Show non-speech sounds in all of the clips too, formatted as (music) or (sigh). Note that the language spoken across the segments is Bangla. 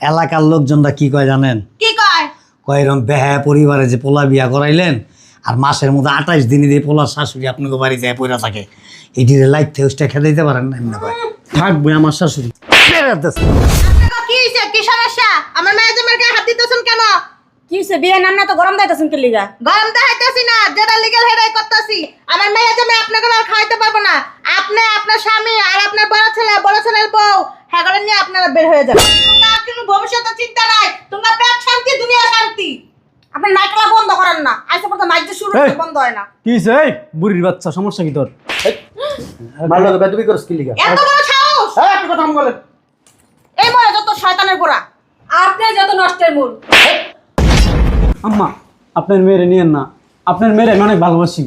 এলাকার লোকজনরা কি কয় জানেন? কি কয়? কয় এরকম বেহা পরিবারে যে পোলা বিয়া করাইলেন আর মাসের মধ্যে আঠাইশ দিনে দিয়ে পোলার শাশুড়ি আপনাকে বাড়ি যায় পড়ে থাকে এটির লাইট থেউসটা খেতে দিতে পারেন না এমনি কয়। থাকবে আমার শাশুড়ি। কি হয়েছে কি সমস্যা? আমার মেয়ে জামার গায়ে হাত দিতেছেন কেন? কি হইছে? বিয়ে নাম না তো গরম দাইতাছেন কে লিগা? গরম তো না যেটা লিগেল হেডাই করতেছি। আমার মেয়ে জামে আপনাকে আর খাইতে পারব না। আপনি আপনার স্বামী আর আপনার বড় ছেলে বড় ছেলের বউ হ্যাঁ নিয়ে আপনারা বের হয়ে যাবেন। তোমার কোনো ভবিষ্যতের চিন্তা নাই। তোমার পেট শান্তি দুনিয়া শান্তি। আপনি নাইটলা বন্ধ করেন না। আজকে পর্যন্ত নাইট শুরু এই। বন্ধ হয় না। কি এই বুড়ির বাচ্চা সমস্যা কি তোর? ভালো লাগে বেদবি করছ কি লিগা? এত বড় সাহস! এই আপনি কথা বলেন এই মরে যত শয়তানের গোড়া। আপনি যত নষ্টের মূল। আম্মা আপনার মেয়েরে নিয়েন না। আপনার মেয়েরে আমি অনেক ভালোবাসি।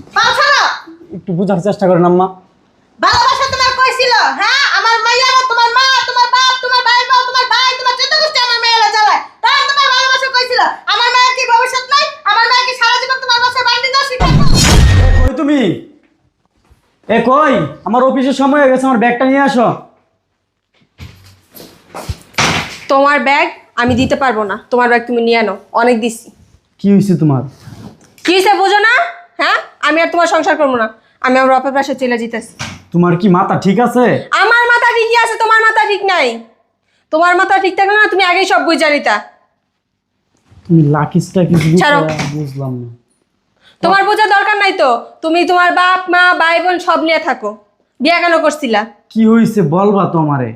একটু বোঝার চেষ্টা করেন আম্মা। ভালোবাসা তোমার কইছিল হ্যাঁ আমার মাইয়ারা তোমার মা তোমার বাপ তোমার ভাই বাপ তোমার ভাই তোমার চোদ্দ গোষ্ঠী আমার মেয়েরা জ্বালায় তাই তোমার ভালোবাসা কইছিল আমার মেয়ের নাই আমার মেয়ে সারা জীবন তোমার বাসায় বান্ডি দাও শিখাবো। এ কই তুমি? এ কই? আমার অফিসের সময় হয়ে গেছে আমার ব্যাগটা নিয়ে আসো। তোমার ব্যাগ আমি দিতে পারব না তোমার ব্যাগ তুমি নিয়ে আনো অনেক দিছি। কি হয়েছে তোমার? কি হইছে বুঝো না? হ্যাঁ? আমি আর তোমার সংসার করব না আমি আমার বাপের পাশে চলে যেতেছি। তোমার কি মাথা ঠিক আছে? আমার মাথা ঠিকই আছে তোমার মাথা ঠিক নাই। তোমার মাথা ঠিক থাকলে না তুমি আগেই সব বুঝ জানিতা তুমি লাকিসটা কিছু ছাড়ো। বুঝলাম না। তোমার বোঝার দরকার নাই তো? তুমি তোমার বাপ মা ভাই বোন সব নিয়ে থাকো। বিয়া কেন করছিলা? কি হয়েছে বলবা তোমারে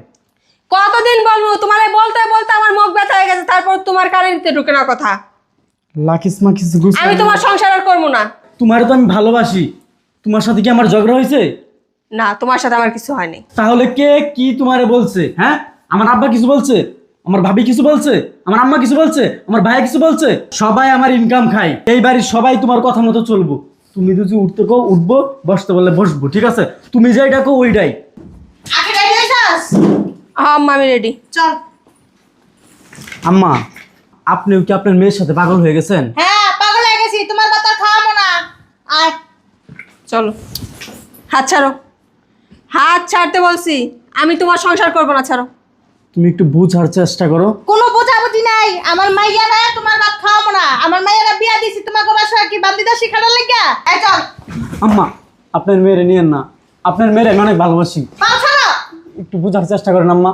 কতদিন বলব? তোমারে বলতে বলতে আমার মুখ ব্যথা হয়ে গেছে তারপর তোমার কানে নিতে ঢুকে না কথা। লাকিস মা কিছু বুঝলাম আমি তোমার সংসার আর করব না। তোমারে তো আমি ভালোবাসি। তোমার সাথে কি আমার ঝগড়া হয়েছে না তোমার সাথে আমার কিছু হয়নি। তাহলে কে কি তোমারে বলছে হ্যাঁ? আমার আব্বা কিছু বলছে? আমার ভাবি কিছু বলছে আমার আম্মা কিছু বলছে আমার ভাই কিছু বলছে সবাই আমার ইনকাম খায়। এই বাড়ির সবাই তোমার কথা মতো চলবো। তুমি যদি উঠতে কো উঠবো বসতে বললে বসবো ঠিক আছে? তুমি যাই ডাকো ওইটাই। হ্যাঁ আম্মা, আমি রেডি চল। আম্মা আপনিও কি আপনার মেয়ের সাথে পাগল হয়ে গেছেন? হ্যাঁ পাগল হয়ে গেছি তোমার কথা খাওয়াবো না। আয়। চলো। হাত ছাড়ো। হাত ছাড়তে বলছি আমি তোমার সংসার করব না ছাড়ো। তুমি একটু বুঝার চেষ্টা করো। কোনো বোঝাবুঝি নাই। আমার মাইয়া মাইয়ারা তোমার ভাত খাওয়াবো না। আমার মাইয়ারা বিয়া দিছি তোমাকে বাসা কি বান্দি দাসি শিখানোর লাগা? এই চল। আম্মা আপনার মেয়েরে নিয়েন না। আপনার মেয়েরে আমি অনেক ভালোবাসি। পাও ছাড়ো। একটু বুঝার চেষ্টা করেন আম্মা।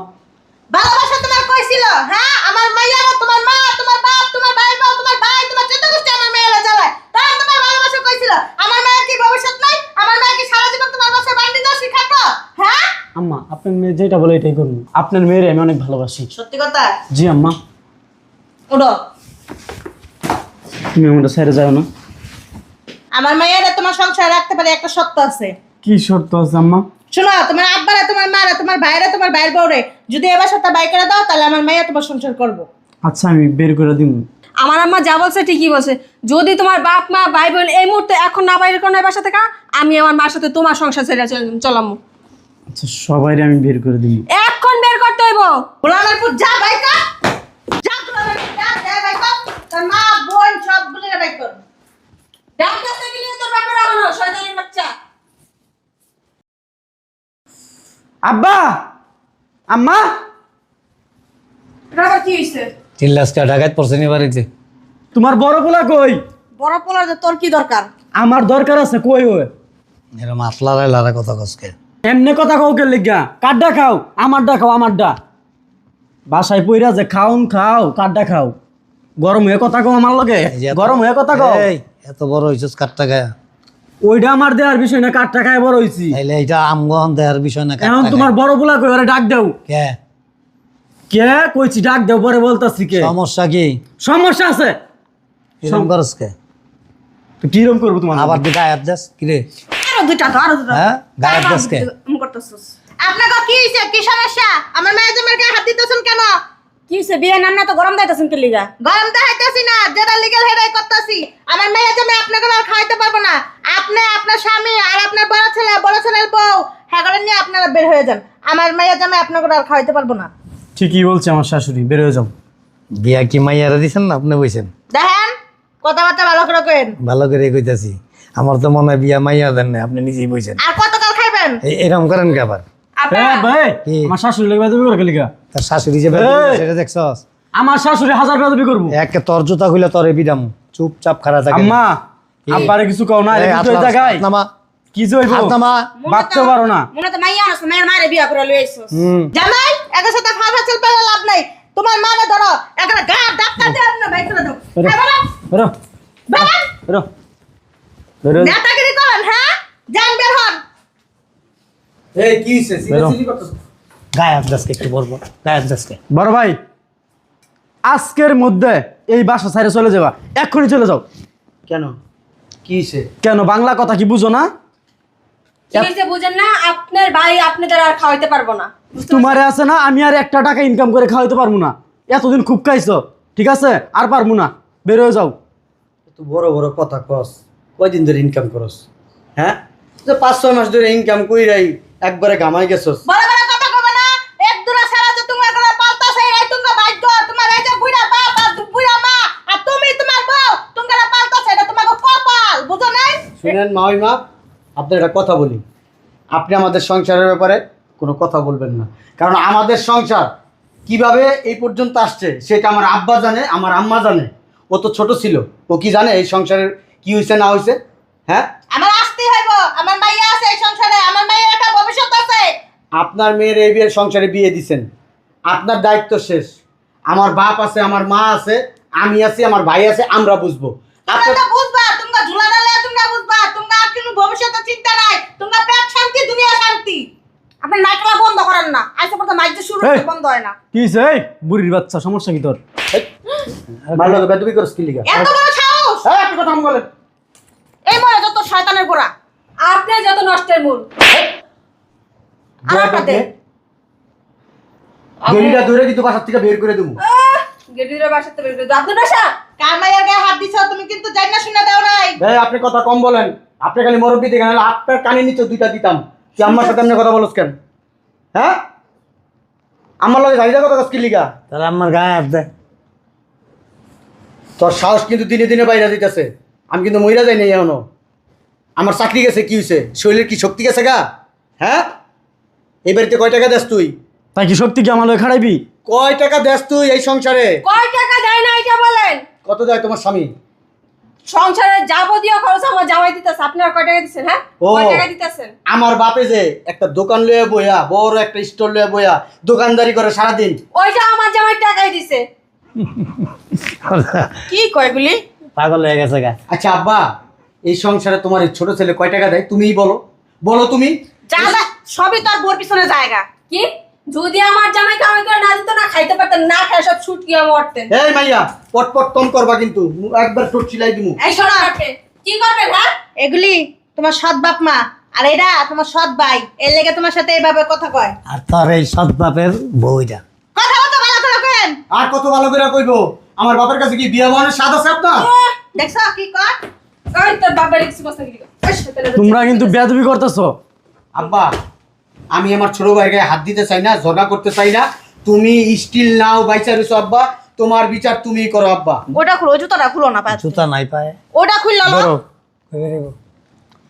ভালোবাসা তোমার কইছিল হ্যাঁ আমার মাইয়ারা তোমার মা তোমার বাপ তোমার ভাই বাপ তোমার ভাই তোমার চোদ্দ গোষ্ঠী আমার মেয়েরা জ্বালায় তাই তোমার ভালোবাসা কইছিল আমার মেয়ের কি ভবিষ্যৎ নাই আমার মেয়ে কি সারা জীবন তোমার বাসায় বান্ডি দাও শিখাবো হ্যাঁ আম্মা আপনার মেয়ে যেটা বলে এটাই করুন আপনার মেয়েরে আমি অনেক ভালোবাসি। সত্যি কথা? জি আম্মা। ওডো তুমি আমাদের সাইডে যাও না। আমার মাইয়ারা তোমার সংসারে রাখতে পারে একটা সত্য আছে। কি শর্ত আছে আম্মা? শোনো তোমার আব্বারা তোমার মারা তোমার ভাইরা তোমার ভাইয়ের বউরে যদি এবার সাথে বাই করে দাও তাহলে আমার মাইয়া তোমার সংসার করব। আচ্ছা আমি বের করে দিব আমার আম্মা যা বলছে ঠিকই বলছে। যদি তোমার বাপ মা ভাই বোন এই মুহূর্তে এখন না বাইরে কোনো বাসা থেকে আমি আমার মার সাথে তোমার সংসার ছেড়ে চলাম। আচ্ছা সবাই আমি বের করে দিব। এখন বের করতে হইব। গোলামের পুত যা ভাই কর। যা গোলামের পুত যা যা ভাই কর। তোর মা বোন সবগুলো ভাই কর। বাচ্চা। আব্বা আম্মা। কি ঢাকায় পড়ছে নি বাড়িতে। তোমার বড় পোলা কই? বড় পোলার যে তোর কি দরকার? আমার দরকার আছে কই ওই? এরকম আসলা লারা কথা কসকে এমনি কথা কাউ কে লিগা? কাড্ডা খাও? আমারটা খাও আমারটা বাসায় পইরা যে খাউন খাও কাড্ডা খাও। গরম হয়ে কথা কও আমার লগে? গরম হয়ে কথা কও? এই, এত বড় হইছিস কাটটা গায়া ওইটা আমার দেওয়ার বিষয় না কাঠটা খায় বড় হইছি। তাইলে এটা আমগহন দেওয়ার বিষয় না এখন তোমার বড় পোলা কই ওরে ডাক দেও। কে? কে? কইছি ডাক দেও পরে বলতাছি কে। সমস্যা কি? সমস্যা আছে। কিরম করস কে? কিরম করব তোমার? আবার তুই গায়ের দেশ কিরে? আরও দুইটা তো আরও দুইটা হ্যাঁ গায়ের দেশ কে আপনাকে কি হইছে? কি সমস্যা? আমার মায়ের জমের গায়ে হাত দিতেছেন কেন? কি হইছে? বিয়ে নাম না তো গরম দাইতাছেন কে লিগা? গরম তো না যেটা লিগেল হেডাই করতেছি। আমার মেয়ে জমে আপনাকে আর খাইতে পারব না। আপনি আপনার স্বামী আর আপনার বড় ছেলে বড় ছেলের বউ হ্যাঁ নিয়ে আপনারা বের হয়ে যান। আমার মেয়ে জমে আপনাকে আর খাইতে পারব না। ঠিকই বলছে আমার শাশুড়ি বের হয়ে যাও। বিয়া কি মাইয়ারা দিছেন না? আপনি বইছেন। দেখেন কথাবার্তা ভালো করে কেন ভালো করে কইতাছি। আমার তো মনে হয় বিয়া মাইয়া দেন না আপনি নিজেই বইছেন। আর কতকাল খাইবেন? এই এরকম করেন কে আবার? ভাই আমার শাশুড়ি লাগবে তুমি করে লিগা তার শাশুড়ি যে সেটা দেখছস? আমার শাশুড়ি হাজার বেদবি করব। একে তোর জুতা খুলে তোরে বিদাম চুপচাপ খারা থাকে। আম্মা আব্বারে কিছু কও না এই, হাত তো জায়গায় নামা কি যে হইব? হাত নামা বাঁচতে পারো না। মনে তো মাইয়া আনছ মায়ের মায়ের বিয়া করে লই আইছস হুম। জামাই একের সাথে ফাফা চল পেলে লাভ নাই। তোমার মানে ধরো একটা গা ডাক্তার দিয়ে না বাইক করে দাও। হ্যাঁ, বাবা। বাবা! বেরো নেতাগিরি করেন হ্যাঁ? যান বের হন। এই কি হইছে? বেরো। গায়ে হাত দাসকে একটু বলব গায়ে হাত দাসকে বড় ভাই আজকের মধ্যে এই বাসা ছাইরে চলে যাবা। এক্ষুনি চলে যাও। কেন? কি হইছে? কেন বাংলা কথা কি বুঝো না? কি হয়েছে বুঝেন না? আপনার ভাই আপনাদের আর খাওয়াইতে পারব না। তোমারে আছে না আমি আর একটা টাকা ইনকাম করে খাওয়াইতে পারব না। এতদিন খুব খাইছো ঠিক আছে? আর পারব না। বের হয়ে যাও। বড় বড় কথা কস। কয়দিন ধরে ইনকাম করস? হ্যাঁ? যে পাঁচ ছয় মাস ধরে ইনকাম কইরাই একবারে গামাই গেছস। বড় বড় কথা কবে না। এক দুরা সারা যে তোমার করে পালতাছে এই তোমার ভাগ্য তোমার এই যে বুড়া বাপ আর বুড়া মা আর তুমি তোমার বউ তোমার পালতাছে এটা তোমার কপাল বুঝো নাই? শুনেন মাওই মা আপনার একটা কথা বলি। আপনি আমাদের সংসারের ব্যাপারে কোনো কথা বলবেন না। কারণ আমাদের সংসার কীভাবে এই পর্যন্ত আসছে সেটা আমার আব্বা জানে আমার আম্মা জানে। ও তো ছোট ছিল ও কি জানে এই সংসারের কি হয়েছে না হয়েছে হ্যাঁ? আমার আসতে হইব আমার মাইয়া আছে এই সংসারে আমার মাইয়ের একটা ভবিষ্যৎ আছে। আপনার মেয়ের এই বিয়ের সংসারে বিয়ে দিছেন। আপনার দায়িত্ব শেষ। আমার বাপ আছে আমার মা আছে আমি আছি আমার ভাই আছে আমরা বুঝব। তোমরা তো বুঝবা তোমরা ঝুলা ডালে তোমরা বুঝবা তোমরা আর কোনো ভবিষ্যতের চিন্তা নাই। তোমরা পেট শান্তি দুনিয়া শান্তি। আপনি নাটলা বন্ধ করেন না। আজ পর্যন্ত মাইক শুরু এই। বন্ধ হয় না। কি হয়েছে এই বুড়ির বাচ্চা সমস্যা কি তোর? (gasps) লাগে বেদবি করস কি লিগা? এত বড় হ্যাঁ আপনি কথা বলেন। এই মরে যত শয়তানের গোড়া। আপনি যত নষ্টের মূল। আর একটা দে। ধরে কিন্তু বাসার থেকে বের করে দেবো। গেটুরে বাসাতে বের করে দাও। আপনার বাসা। গায়ে হাত দিছো? তুমি কিন্তু জানি না শুনে দাও নাই। ভাই আপনি কথা কম বলেন। আপনি খালি মুরব্বী দেখেন আপনার কানে নিচে দুইটা দিতাম। তুই আমার সাথে আপনি কথা বলস কেন? হ্যাঁ? আমার লগে কথা কি লিগা? তাহলে আমার গায়ে হাত দে। তোর সাহস কিন্তু দিনে দিনে বাইরে দিতেছে আমি কিন্তু মহিলা যাই নাই এখনও। আমার চাকরি গেছে কি হয়েছে শরীরের কি শক্তি গেছে গা? হ্যাঁ? এই বাড়িতে কয় টাকা দেস তুই? তাই কি শক্তি কি আমার খাড়াইবি? কয় টাকা দেস তুই এই সংসারে? কয় টাকা দেয় না এটা বলেন? কত দেয় তোমার স্বামী? সংসারের যাবতীয় খরচ আমার জামাই দিতেছে। আপনারা কয় টাকা দিচ্ছেন হ্যাঁ? ও। কয় টাকা দিতেছেন? আমার বাপে যে একটা দোকান লয়ে বইয়া বড় একটা স্টোর লয়ে বইয়া দোকানদারি করে সারাদিন। ওইটা আমার জামাই টাকাই দিছে। (laughs) কি কয়গুলি পাগল হয়ে গেছে গা। আচ্ছা আব্বা এই সংসারে তোমার এই ছোট ছেলে কয় টাকা দেয়? তুমিই বলো। বলো তুমি। যা যা, সবই তোর বোর পিছনে জায়গা। কি? যদি আমার জামাই কামাই করে না দিত না খাইতে পারতেন না খাই সব ছুট গিয়ে মরতেন। এই মাইয়া পট পট করবা কিন্তু। মু- একবার ঠোঁট চিলাই দিমু। এই শোনো কি করবেন হ্যাঁ এগুলি তোমার সৎ বাপ মা। আর এরা তোমার সৎ ভাই। এর লেগে তোমার সাথে এইভাবে কথা কয়। আর তোর এই সৎ বাপের বউটা কথা বলতে ভালো করে কেন আর কত ভালো করে কইবো? আমার বাপের কাছে কি বিয়া বানানোর স্বাদ আছে আপনার? দেখছ কি কর? ওই তোর বাবার কিছু বসতে গেলি তোমরা কিন্তু বেদবি করতেছো। আব্বা আমি আমার ছোট ভাই গায়ে হাত দিতে চাই না ঝগড়া করতে চাই না। তুমি স্টিল নাও বাইচা রয়েছো আব্বা। তোমার বিচার তুমিই করো আব্বা। ওটা খুলো জুতোটা খুলো না পায়ে। জুতা নাই পায়। ওটা খুললো না?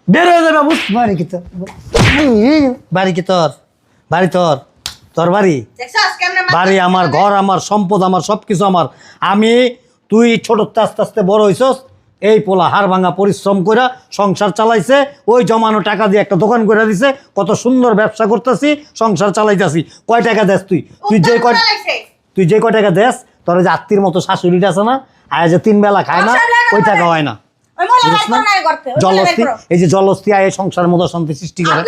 বের। যাবে বুঝ বাড়ি কি তোর? বাড়ি কি তোর? বাড়ি তোর। তোর বাড়ি? বাড়ি আমার ঘর আমার সম্পদ আমার সব কিছু আমার। আমি তুই ছোট আস্তে আস্তে বড় হইছস এই পোলা হাড় ভাঙা পরিশ্রম করে সংসার চালাইছে ওই জমানো টাকা দিয়ে একটা দোকান করে দিছে কত সুন্দর ব্যবসা করতেছি সংসার চালাইতেছি। কয় টাকা দেস তুই? তুই যে কয় তুই যে কয় টাকা দেস তোর যে আত্মীর মতো শাশুড়িটা আছে না আয় যে তিন বেলা খায় না ওই টাকা হয় না। জলস্থি এই যে জলস্থি আয় সংসারের মতো শান্তি সৃষ্টি করে।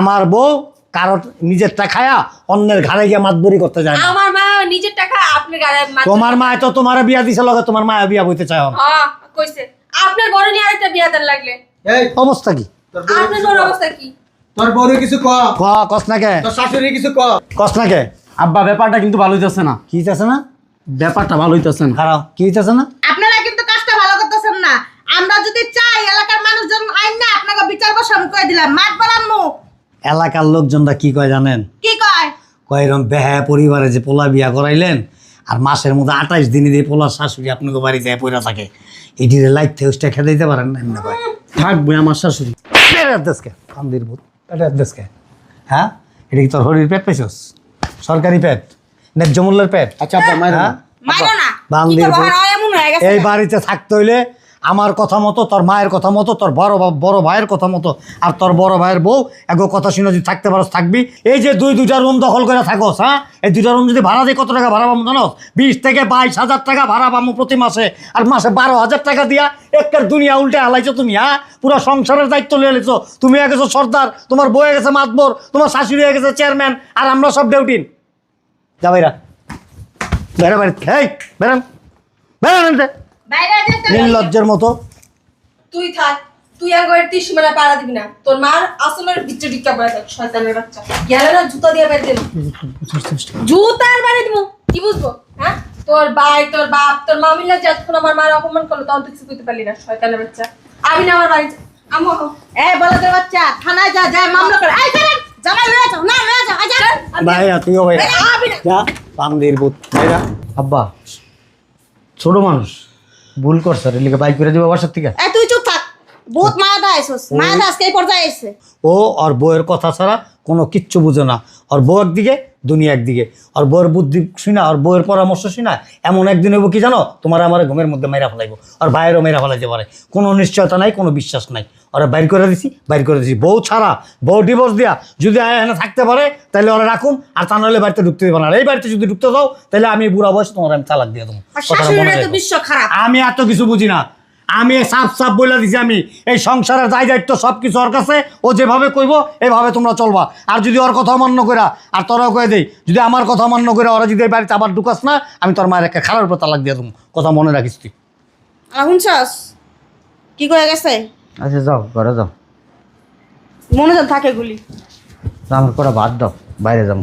আমার বউ কারও নিজেরটা খায়া অন্যের ঘাড়ে গিয়ে মাতবরি করতে যায় না। আমার মা নিজের টাকা আপনি গায়ে মার- তোমার মা তো তোমার বিয়া দিছে লগে তোমার মা বিয়া বইতে চায় হ্যাঁ কইছে আপনার বড় নিয়ে আরেকটা বিয়া দেন লাগলে। এই অবস্থা কি? আপনার বড় অবস্থা কি? তোর বড় কিছু ক ক কস না কে? তোর শাশুড়ি কিছু ক কস না কে? আব্বা ব্যাপারটা কিন্তু ভালো হইতেছে না। কি হইতেছে না? ব্যাপারটা ভালো হইতেছে না। খারাপ। কি হইতেছে না? আপনারা কিন্তু কাজটা ভালো করতেছেন না। আমরা যদি চাই এলাকার মানুষজন আইন না আপনাকে বিচার বসাম কয়ে দিলাম। মাঠ বাড়ান মুখ। এলাকার লোকজনরা কি কয় জানেন? কি কয়? কয় এরকম বেহায়া পরিবারে যে পোলা বিয়া করাইলেন আর মাসের মধ্যে আঠাইশ দিনে দিয়ে পোলার শাশুড়ি আপনাকে বাড়িতে পড়ে থাকে এটিরে লাইট থেউসটা খেতে দিতে পারেন না এমনি কয়। থাকবে আমার শাশুড়ি। দেশকে ফান্দির ভূত পেটের দেশকে হ্যাঁ? এটা কি তোর হরির পেট পেছস সরকারি পেট? ন্যায্য মূল্যের প্যাট আচ্ছা মায়ের হ্যাঁ? বান্দির হয়ে গেছে। এই বাড়িতে থাকতে হইলে আমার কথা মতো, তোর মায়ের কথা মতো, তোর বড় বড় ভাইয়ের কথা মতো আর তোর বড় ভাইয়ের বউ এগো কথা শুনে যদি থাকতে পারো থাকবি? এই যে দুই দুইটা রুম দখল করে থাকোস হ্যাঁ? এই দুইটা রুম যদি ভাড়া দিই কত টাকা ভাড়া পাবো জানো বিশ থেকে বাইশ হাজার টাকা ভাড়া পাবো প্রতি মাসে। আর মাসে বারো হাজার টাকা দিয়া একটা দুনিয়া উল্টে হালাইছো তুমি হ্যাঁ? পুরো সংসারের দায়িত্ব লিয়ে নিয়েছো তুমি হয়ে গেছো সর্দার, তোমার বউ হয়ে গেছে মাতবর, তোমার শাশুড়ি হয়ে গেছে চেয়ারম্যান, আর আমরা সব ডেউটিন। যা ভাইরা। বেড়া বাড়ি যেতে নির্লজ্জের মতো। তুই থাক তুই আর ত্রিশ মানে পাড়া দিবি না। তোর মার আসলের বিচ্ছু টিকা পড়ে থাক শয়তানের বাচ্চা। গেলে না জুতা দিয়ে বের দেবো। জুতার বাড়ি দিব কি বুঝব? হ্যাঁ? তোর ভাই তোর বাপ তোর মা মিলে যতক্ষণ আমার মার অপমান করল তখন তুই কিছু করতে পারলি না শয়তানের বাচ্চা। আমি না আমার বাড়ি আমো এ বলদের বাচ্চা থানায় যা যা মামলা করে। এই চলেন জামাই লয়ে যাও না লয়ে যাও যা। ভাইয়া তুইও না। যা ভাইরা আব্বা ছোট মানুষ। ভুল করছ রে লিখে বাইক করে দিবা বাসার থেকে? এ তুই চুপ থাক। বহুত মায়া দা আইছস মায়া দা আজকে এই পর্যায়ে আইছে ও আর বউয়ের কথা ছাড়া কোনো কিচ্ছু বুঝে না। আর বউ একদিকে দুনিয়া একদিকে। আর বউয়ের বুদ্ধি শুনা আর বউয়ের পরামর্শ শুনা এমন একদিন হইব কি জানো? তোমার আমার ঘুমের মধ্যে মেরা ফেলাইব আর বাইরেও মেরা ফেলাইতে পারে। কোনো নিশ্চয়তা নাই কোনো বিশ্বাস নাই। ওরা বাইর করে দিছি বাইর করে দিছি। বউ ছাড়া বউ ডিভোর্স দিয়া যদি এখানে থাকতে পারে তাহলে ওরা রাখুন আর তা নাহলে বাড়িতে ঢুকতে দেবো না। আর এই বাড়িতে যদি ঢুকতে দাও তাহলে আমি বুড়া বয়স তোমার আমি তালাক দিয়ে দেবো। আমি এত কিছু বুঝি না। আমি সাফ সাফ বলে দিছি আমি। এই সংসারের দায় দায়িত্ব সব কিছু ওর কাছে ও যেভাবে কইব এইভাবে তোমরা চলবা। আর যদি ওর কথা অমান্য করা আর তোরাও কয়ে দেই যদি আমার কথা অমান্য করে ওরা যদি এই বাড়িতে আবার ঢুকাস না আমি তোর মায়ের একটা খারাপ উপর তালাক দিয়ে দেবো। কথা মনে রাখিস তুই। আর শুনছস কি কয়ে গেছে? আচ্ছা যাও ঘরে যাও। মনে থাকে গুলি। আমার কটা ভাত দাও বাইরে যাব।